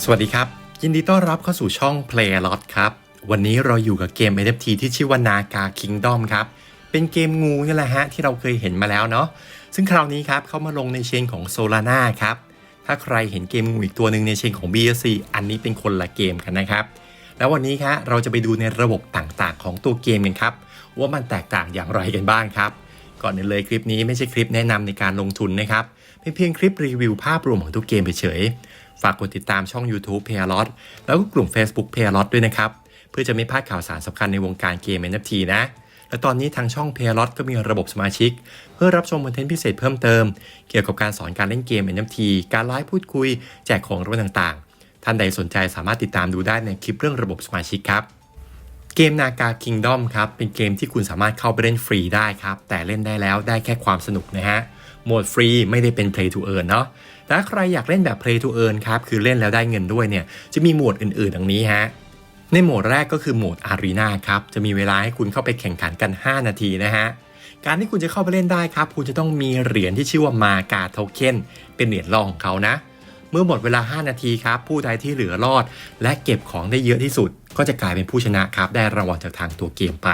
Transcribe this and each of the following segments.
สวัสดีครับ ยินดีต้อนรับเข้าสู่ช่อง Play a Lot ครับ วันนี้เราอยู่กับเกม NFT ที่ชื่อว่า Naga Kingdom ครับ เป็นเกมงูนี่แหละฮะ ที่เราเคยเห็นมาแล้วเนาะซึ่งคราวนี้ครับเขามาลงในเชนของ Solana ครับ ถ้าใครเห็นเกมงูอีกตัวหนึ่งในเชนของ BSC อันนี้เป็นคนละเกมกันนะครับแล้ววันนี้ครับเราจะไปดูในระบบต่างๆ ของตัวเกมกันครับว่ามันแตกต่างอย่างไรกันบ้างครับ ก่อนอื่นเลยคลิปนี้ไม่ใช่คลิปแนะนำในการลงทุนนะครับเป็นเพียงคลิปรีวิวภาพรวมของทุกเกมเฉย ฝากกดติดตามช่อง YouTube p a y l o t แล้วก็กลุ่ม Facebook p a y l o t ด้วยนะครับ เพื่อจะไม่พลาดข่าวสารสำคัญในวงการเกม NFT นะ และตอนนี้ทางช่อง p a y l o t ก็มีระบบสมาชิก เพื่อรับชมคอนเทนต์พิเศษเพิ่มเติม เกี่ยวกับการสอนการเล่นเกม NFT การไลฟ์พูดคุย แจกของรางวัลต่างๆ ท่านใดสนใจสามารถติดตามดูได้ในคลิปเรื่องระบบสมาชิกครับเกมนากา Kingdom ครับ เป็นเกมที่คุณสามารถเข้าไปเล่นฟรีได้ครับ แต่เล่นได้แล้วได้แค่ความสนุกนะฮะ โหมดฟรีไม่ได้เป็น Play to Earn เนาะ แต่ถ้าใครอยากเล่นแบบ Play to Earn ครับ คือเล่นแล้วได้เงินด้วยเนี่ย จะมีโหมดอื่นๆดังนี้ฮะในโหมดแรกก็คือโหมด Arena ครับ จะมีเวลาให้คุณเข้าไปแข่งขันกัน 5 นาทีนะฮะ การที่คุณจะเข้าไปเล่นได้ครับ คุณจะต้องมีเหรียญที่ชื่อว่ามากาโทเค็นเป็นเหรียญรองของเขานะ เมื่อหมดเวลา 5 นาทีครับ ผู้ใดที่เหลือรอด และเก็บของได้เยอะที่สุด ก็จะกลายเป็นผู้ชนะครับ ได้รางวัลจากทางตัวเกมไป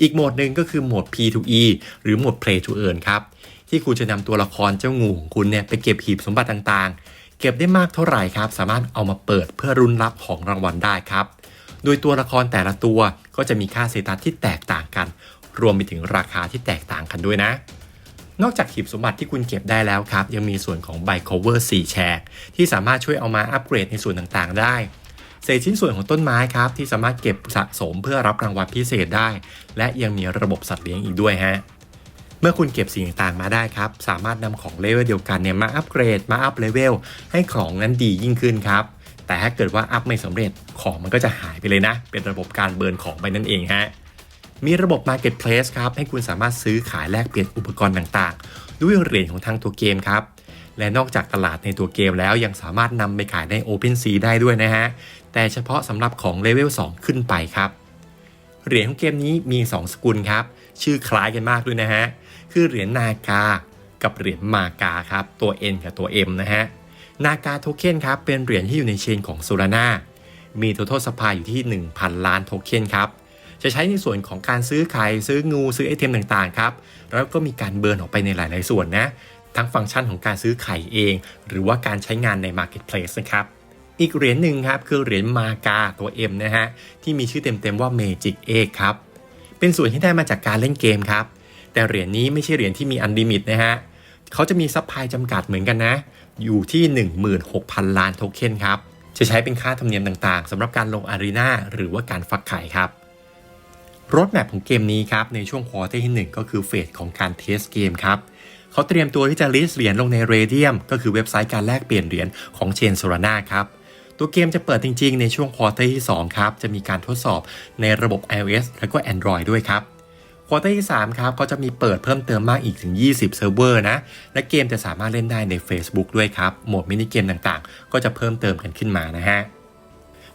อีกโหมดหนึ่งก็คือโหมด P2E หรือโหมด Play to Earn ครับ ที่คุณจะนำตัวละครเจ้างูของคุณเนี่ยไปเก็บหีบสมบัติต่างๆ เก็บได้มากเท่าไหร่ครับ สามารถเอามาเปิดเพื่อรุนรับของรางวัลได้ครับ โดยตัวละครแต่ละตัวก็จะมีค่าเซตัสที่แตกต่างกัน รวมไปถึงราคาที่แตกต่างกันด้วยนะนอกจากหีบสมบัติที่คุณเก็บได้แล้วครับ ยังมีส่วนของ By Cover 4 แฉกที่สามารถช่วยเอามาอัปเกรดในส่วนต่างๆ ได้ เศษชิ้นส่วนของต้นไม้ครับ ที่สามารถเก็บสะสมเพื่อรับรางวัลพิเศษได้ และยังมีระบบสัตว์เลี้ยงอีกด้วยฮะ เมื่อคุณเก็บสิ่งต่างๆมาได้ครับ สามารถนำของเลเวลเดียวกันเนี่ยมาอัปเกรดมาอัพเลเวลให้ของนั้นดียิ่งขึ้นครับ แต่ถ้าเกิดว่าอัพไม่สำเร็จของมันก็จะหายไปเลยนะ เป็นระบบการเบิร์นของไปนั่นเองฮะมีระบบ Marketplace ครับให้คุณสามารถซื้อขายแลกเปลี่ยนอุปกรณ์ต่างๆ ด้วยเหรียญของทางตัวเกมครับและนอกจากตลาดในตัวเกมแล้วยังสามารถนำไปขายใน OpenSea ได้ด้วยนะฮะ แต่เฉพาะสำหรับของเลเวล 2 ขึ้นไปครับ เหรียญของเกมนี้มี 2 สกุลครับ ชื่อคล้ายกันมากด้วยนะฮะ คือเหรียญนากา กับเหรียญมากาครับตัว N กับตัว M นะฮะนากาโทเค็นครับเป็นเหรียญที่อยู่ในเชนของ Solana มี total supply อยู่ที่ 1,000 ล้านโทเค็นครับจะใช้ในส่วนของการซื้อขายซื้องูซื้อไอเทมต่างๆครับแล้วก็มีการเบิร์นออกไปในหลาย ๆ ส่วนนะทั้งฟังก์ชันของการซื้อขายเอง หรือว่าการใช้งานใน Marketplace นะครับอีกเหรียญหนึ่งครับคือเหรียญมากาตัว M นะฮะที่มีชื่อเต็มๆว่า Magic Egg ครับเป็นส่วนที่ได้มาจากการเล่นเกมครับ แต่เหรียญนี้ไม่ใช่เหรียญที่มีอันลิมิตนะฮะเขาจะมีซัพพลายจำกัดเหมือนกันนะ อยู่ที่ 16,000 ล้านโทเค็นครับ จะใช้เป็นค่าธรรมเนียมต่างๆสำหรับการลงอารีนาหรือว่าการฟักไข่ครับรถแมพของเกมนี้ครับ ในช่วงควอเตอร์ที่ 1 ก็คือเฟสของการเทสเกมครับเขาเตรียมตัวที่จะลิสเหรียญลงในเรเดียมก็คือเว็บไซต์การแลกเปลี่ยนเหรียญของเชนโซลาน่าครับตัวเกมจะเปิดจริงๆ ในช่วงควอเตอร์ที่ 2 ครับ จะมีการทดสอบในระบบ iOS และก็ Android ด้วยครับ ควอเตอร์ที่ 3 ครับเขาจะมีเปิดเพิ่มเติมมากอีกถึง 20 เซิร์ฟเวอร์นะ และเกมจะสามารถเล่นได้ใน Facebook ด้วยครับ โหมดมินิเกมต่างๆ ก็จะเพิ่มเติมกันขึ้นมานะฮะ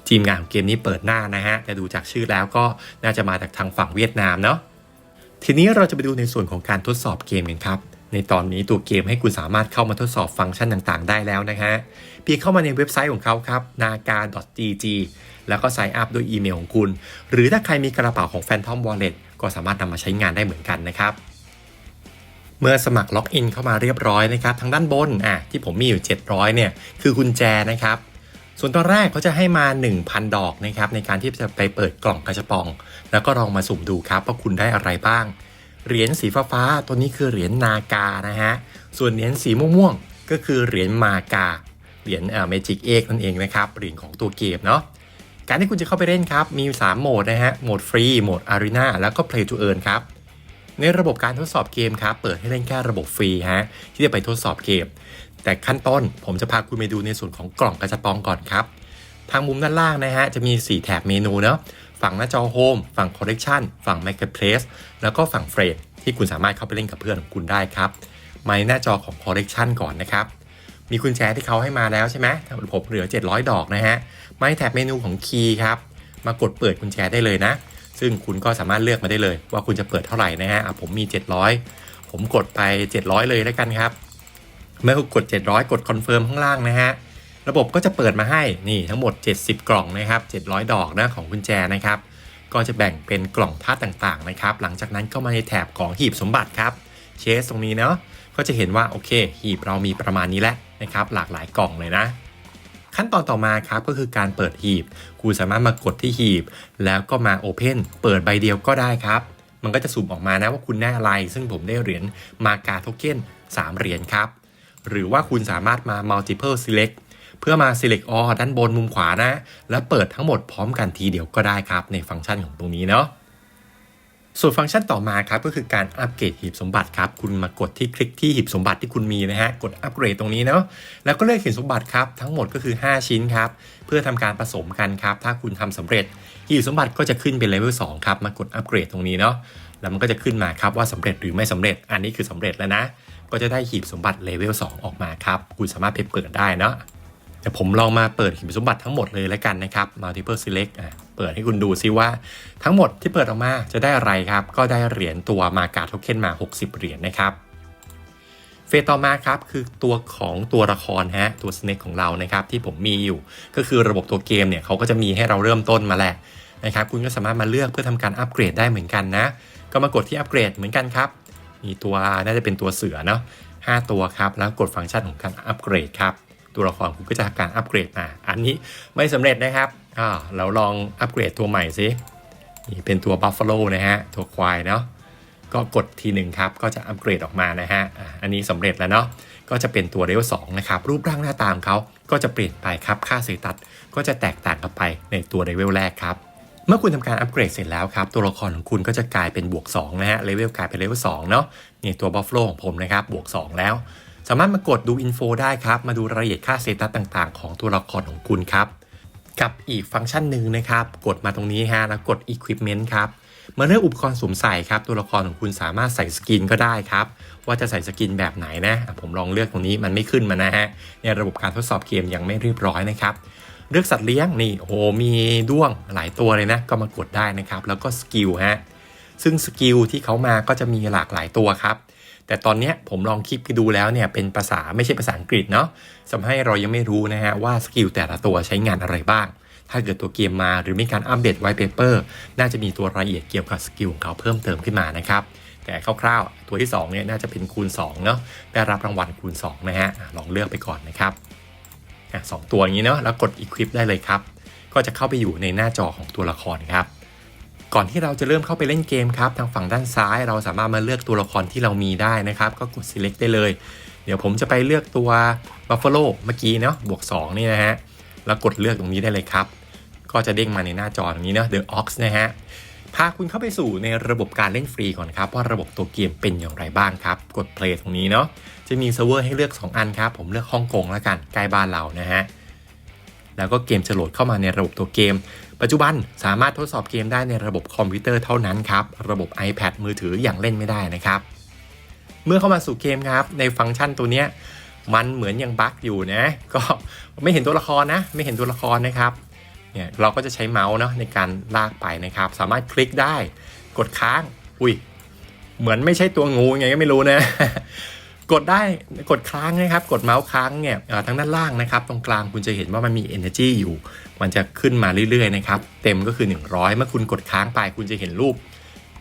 ทีมงานของเกมนี้เปิดหน้านะฮะ แต่ดูจากชื่อแล้วก็น่าจะมาจากทางฝั่งเวียดนามเนาะทีนี้เราจะไปดูในส่วนของการทดสอบเกมกันครับ ในตอนนี้ตัวเกมให้คุณสามารถเข้ามาทดสอบฟังก์ชันต่างๆ ได้แล้วนะฮะเพียงเข้ามาในเว็บไซต์ของเขาครับ naga.gg แล้วก็ sign up ด้วยอีเมลของคุณ หรือถ้าใครมีกระเป๋าของ Phantom Wallet ก็สามารถนำมาใช้งานได้เหมือนกันนะครับ เมื่อสมัครล็อกอินเข้ามาเรียบร้อยนะครับ ทางด้านบนอะที่ผมมีอยู่ 700 เนี่ย คือกุญแจนะครับส่วนตอนแรกเขาจะให้มา 1,000 ดอกนะครับในการที่จะไปเปิดกล่องกระชปอง แล้วก็ลองมาสุ่มดูครับว่าคุณได้อะไรบ้าง เหรียญสีฟ้าๆตัวนี้คือเหรียญนากานะฮะ ส่วนเหรียญสีม่วงๆก็คือเหรียญมากา เหรียญเอ่อเมจิกเอกนั่นเองนะครับ เหรียญของตัวเกมเนาะ การที่คุณจะเข้าไปเล่นครับ มี 3 โหมดนะฮะ โหมดฟรี โหมดอารีนาแล้วก็ Play to Earn ครับ ในระบบการทดสอบเกมครับ เปิดให้เล่นแค่ระบบฟรีฮะ ที่จะไปทดสอบเกม แต่ขั้นต้นผมจะพาคุณไปดูในส่วนของกล่องกระจับปองก่อนครับ ทางมุมด้านล่างนะฮะจะมี 4 แถบเมนูเนาะฝั่งหน้าจอโฮมฝั่ง Collection ฝั่ง Marketplace แล้วก็ฝั่งเฟรดที่คุณสามารถเข้าไปเล่นกับเพื่อนของคุณได้ครับมาในหน้าจอของ Collection ก่อนนะครับมีกุญแจที่เขาให้มาแล้วใช่ไหมผมเหลือ 700 ดอกนะฮะมาในแถบเมนูของคีย์ครับมากดเปิดกุญแจได้เลยนะ ซึ่งคุณก็สามารถเลือกมาได้เลย ว่าคุณจะเปิดเท่าไหร่นะฮะผมมี 700 ผมกดไป 700 เลยแล้วกันครับ เมื่อกด 700 กดคอนเฟิร์มข้างล่างนะฮะ ระบบก็จะเปิดมาให้นี่ทั้งหมด 70 กล่องนะครับ 700 ดอกนะของกุญแจนะครับ ก็จะแบ่งเป็นกล่องธาตุต่างๆนะครับ หลังจากนั้นก็มาในแถบของหีบสมบัติครับเชสตรงนี้เนาะก็จะเห็นว่าโอเค หีบเรามีประมาณนี้แหละนะครับ หลากหลายกล่องเลยนะขั้นตอนต่อมาครับก็คือการเปิดหีบคุณสามารถมากดที่หีบ แล้วก็มา Open เปิดใบเดียวก็ได้ครับ มันก็จะสุ่มออกมานะว่าคุณได้อะไร ซึ่งผมได้เหรียญมากาโทเค็น3เหรียญครับ หรือว่าคุณสามารถมา multiple select พื่อมา select all ด้านบนมุมขวานะ แล้วเปิดทั้งหมดพร้อมกันทีเดียวก็ได้ครับ ในฟังก์ชันของตรงนี้เนาะส่วนฟังก์ชันต่อมาครับก็คือการอัปเกรดหีบสมบัติครับ คุณมากดที่คลิกที่หีบสมบัติที่คุณมีนะฮะกดอัปเกรดตรงนี้เนาะแล้วก็เลือกหีบสมบัติครับทั้งหมดก็คือ 5 ชิ้นครับ เพื่อทำการผสมกันครับ ถ้าคุณทำสำเร็จหีบสมบัติก็จะขึ้นเป็นเลเวล2ครับมากดอัปเกรดตรงนี้เนาะแล้วมันก็จะขึ้นมาครับว่าสำเร็จหรือไม่สำเร็จ อันนี้คือสำเร็จแล้วนะ ก็จะได้หีบสมบัติเลเวล2ออกมาครับคุณสามารถไปเปิดได้เนาะ เดี๋ยวผมลองมาเปิดหีบสมบัติทั้งหมดเลยแล้วกันนะครับ multiple select อะเปิดให้คุณดูซิว่าทั้งหมดที่เปิดออกมาจะได้อะไรครับ ก็ได้เหรียญตัวมากาโทเค็นมา 60 เหรียญนะครับเฟสต่อมาครับคือตัวของตัวละครฮะตัวสเน็กของเรานะครับที่ผมมีอยู่ ก็คือระบบตัวเกมเนี่ยเขาก็จะมีให้เราเริ่มต้นมาแหละนะครับคุณก็สามารถมาเลือกเพื่อทำการอัปเกรดได้เหมือนกันนะ ก็มากดที่อัปเกรดเหมือนกันครับ มีตัวน่าจะเป็นตัวเสือเนาะ5ตัวครับ แล้วกดฟังก์ชันของการอัปเกรดครับ ตัวละครคุณก็จะทำการอัปเกรดมา อันนี้ไม่สำเร็จนะครับอ่าเราลองอัปเกรดตัวใหม่สินี่เป็นตัว Buffalo นะฮะตัวควายเนาะก็กดทีหนึ่งครับ ก็จะอัปเกรดออกมานะฮะอันนี้สำเร็จแล้วเนาะก็จะเป็นตัวเลเวล2นะครับ รูปร่างหน้าตามเขาก็จะเปลี่ยนไปครับ ค่าเซตัสก็จะแตกต่างกันไปในตัวเลเวลแรกครับ เมื่อคุณทำการอัปเกรดเสร็จแล้วครับ ตัวละครของคุณก็จะกลายเป็นบวก2นะฮะเลเวลกลายเป็นเลเวล2เนาะนี่ตัว Buffalo ของผมนะครับบวก2 แล้ว สามารถมากดดูอินโฟได้ครับ มาดูรายละเอียดค่าเซตัสต่างๆ ของตัวละครของคุณครับกับอีกฟังก์ชันหนึ่งนะครับ กดมาตรงนี้ฮะแล้วกด Equipment ครับเมื่อเลือกอุปกรณ์สวมใส่ครับ ตัวละครของคุณสามารถใส่สกินก็ได้ครับ ว่าจะใส่สกินแบบไหนนะ ผมลองเลือกตรงนี้มันไม่ขึ้นมานะฮะในระบบการทดสอบเกมยังไม่เรียบร้อยนะครับ เลือกสัตว์เลี้ยงนี่โอ้โหมีด้วงหลายตัวเลยนะ ก็มากดได้นะครับ แล้วก็สกิลฮะซึ่งสกิลที่เขามาก็จะมีหลากหลายตัวครับ แต่ตอนนี้ผมลองคลิปไปดูแล้วเนี่ยเป็นภาษาไม่ใช่ภาษาอังกฤษเนาะทำให้เรายังไม่รู้นะฮะว่าสกิลแต่ละตัวใช้งานอะไรบ้าง ถ้าเกิดตัวเกมมาหรือมีการอัปเดตไวเปเปอร์น่าจะมีตัวรายละเอียดเกี่ยวกับสกิลของเขาเพิ่มเติมขึ้นมานะครับแต่คร่าวๆ ตัวที่2เนี่ยน่าจะเป็นคูณ2เนาะได้รับรางวัลคูณ2นะฮะลองเลือกไปก่อนนะครับสองตัวอย่างนี้เนาะแล้วกด Equip ได้เลยครับ ก็จะเข้าไปอยู่ในหน้าจอของตัวละครครับ ก่อนที่เราจะเริ่มเข้าไปเล่นเกมครับ ทางฝั่งด้านซ้ายเราสามารถมาเลือกตัวละครที่เรามีได้นะครับ ก็กด select ได้เลย เดี๋ยวผมจะไปเลือกตัว Buffalo เมื่อกี้เนาะบวก 2 นี่นะฮะ แล้วกดเลือกตรงนี้ได้เลยครับ ก็จะเด้งมาในหน้าจอตรงนี้เนาะ The Ox นะฮะ พาคุณเข้าไปสู่ในระบบการเล่นฟรีก่อนครับ ว่าระบบตัวเกมเป็นอย่างไรบ้างครับ กด play ตรงนี้เนาะ จะมีเซิร์ฟเวอร์ให้เลือก 2 อันครับ ผมเลือกฮ่องกงแล้วกัน ใกล้บ้านเรานะฮะ แล้วก็เกมจะโหลดเข้ามาในระบบตัวเกม ปัจจุบันสามารถทดสอบเกมได้ในระบบคอมพิวเตอร์เท่านั้นครับ ระบบ iPad มือถืออย่างเล่นไม่ได้นะครับ เมื่อเข้ามาสู่เกมครับ ในฟังก์ชันตัวเนี้ยมันเหมือนยังบั๊กอยู่นะ ก็ไม่เห็นตัวละครนะ ไม่เห็นตัวละครนะครับ เนี่ยเราก็จะใช้เมาส์เนาะในการลากไปนะครับ สามารถคลิกได้ กดค้าง อุ้ย เหมือนไม่ใช่ตัวงูไงก็ไม่รู้นะ กดได้กดค้างนะครับ กดเมาส์ค้างเนี่ยเอ่อทางด้านล่างนะครับ ตรงกลางคุณจะเห็นว่ามันมี energy อยู่ มันจะขึ้นมาเรื่อยๆนะครับ เต็มก็คือ 100 เมื่อคุณกดค้างไป คุณจะเห็นรูป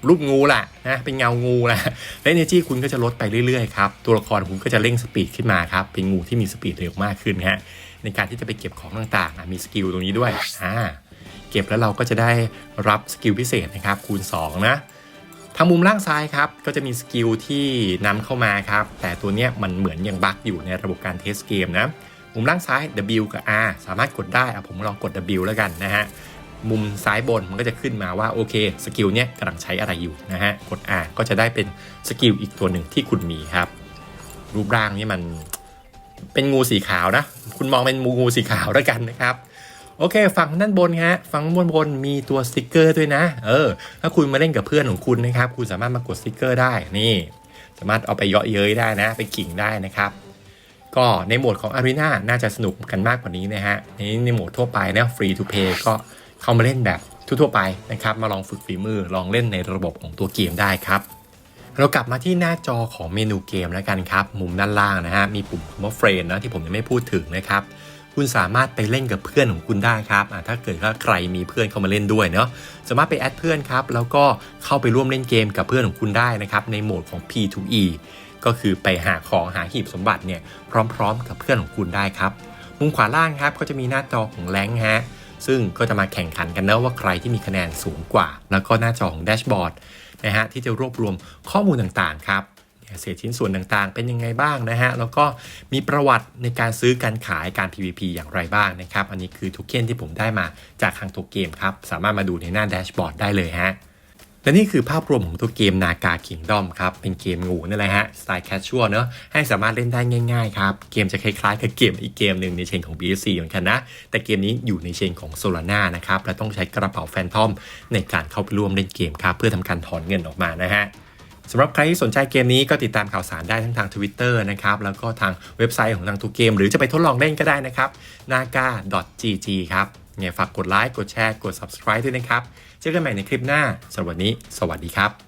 รูปงูแหละนะเป็นเงางูแหละและ energy คุณก็จะลดไปเรื่อยๆครับ ตัวละครคุณก็จะเร่งสปีดขึ้นมาครับ เป็นงูที่มีสปีดเร็วมากขึ้นฮะในการที่จะไปเก็บของต่างๆมีสกิลตรงนี้ด้วยอ่าเก็บแล้วเราก็จะได้รับสกิลพิเศษนะครับคูณ2นะ ทางมุมล่างซ้ายครับ ก็จะมีสกิลที่นำเข้ามาครับ แต่ตัวเนี้ยมันเหมือนยังบั๊กอยู่ในระบบการเทสเกมนะ มุมล่างซ้าย W กับ R สามารถกดได้อะผมลองกด W แล้วกันนะฮะ มุมซ้ายบนมันก็จะขึ้นมาว่าโอเคสกิลเนี้ยกำลังใช้อะไรอยู่นะฮะ กด R ก็จะได้เป็นสกิลอีกตัวหนึ่งที่คุณมีครับ รูปร่างนี่มันเป็นงูสีขาวนะ คุณมองเป็นงูสีขาวแล้วกันนะครับ โอเค ฝั่งด้านบนฮะฝั่งบนบนมีตัวสติกเกอร์ด้วยนะ เออ ถ้าคุณมาเล่นกับเพื่อนของคุณนะครับ คุณสามารถมากดสติกเกอร์ได้นี่ สามารถเอาไปเยาะเย้ยได้นะ ไปกิ่งได้นะครับ ก็ในโหมดของ Arena น่าจะสนุกกันมากกว่านี้นะฮะในในโหมดทั่วไปนะ Free to Play ก็เข้ามาเล่นแบบทั่วๆไปนะครับ มาลองฝึกฝีมือลองเล่นในระบบของตัวเกมได้ครับเรากลับมาที่หน้าจอของเมนูเกมแล้วกันครับ มุมด้านล่างนะฮะ มีปุ่มคำว่าเฟรนนะที่ผมยังไม่พูดถึงนะครับ คุณสามารถไปเล่นกับเพื่อนของคุณได้ครับถ้าเกิดว่าใครมีเพื่อนเข้ามาเล่นด้วยเนาะสามารถไปแอดเพื่อนครับแล้วก็เข้าไปร่วมเล่นเกมกับเพื่อนของคุณได้นะครับในโหมดของ P2E ก็คือไปหาของหาหีบสมบัติเนี่ยพร้อมๆ กับเพื่อนของคุณได้ครับมุมขวาล่างครับก็จะมีหน้าจอของแรงฮะซึ่งก็จะมาแข่งขันกันนะว่าใครที่มีคะแนนสูงกว่า แล้วก็หน้าจอของแดชบอร์ดนะฮะที่จะรวบรวมข้อมูลต่างๆครับ เศษชิ้นส่วนต่างๆ เป็นยังไงบ้างนะฮะ แล้วก็มีประวัติในการซื้อการขายการ PVP อย่างไรบ้างนะครับ อันนี้คือทุกเกนที่ผมได้มาจากทางตัวเกมครับ สามารถมาดูในหน้าแดชบอร์ดได้เลยฮะและนี่คือภาพรวมของตัวเกมนากา Kingdom ครับ เป็นเกมงูนี่นแหละฮะ สไตล์แคชชวลเนอะให้สามารถเล่นได้ง่ายๆครับ เกมจะคล้ายๆกับเกมอีกเกมหนึ่งในเชนของ BSC เหมือนกันนะ แต่เกมนี้อยู่ในเชนของ Solana นะครับ และต้องใช้กระเป๋าแฟนทอมในการเข้าไปร่วมเล่นเกมครับ เพื่อทำการถอนเงินออกมานะฮะ สำหรับใครที่สนใจเกมนี้ก็ติดตามข่าวสารได้ทั้งทาง Twitter นะครับ แล้วก็ทางเว็บไซต์ของทางทูเกม หรือจะไปทดลองเล่นก็ได้นะครับ naga.gg ครับไงฝากกดไลค์กดแชร์กด subscribe ด้วยนะครับ เจอกันใหม่ในคลิปหน้าสำหรับวันนี้ สวัสดีครับ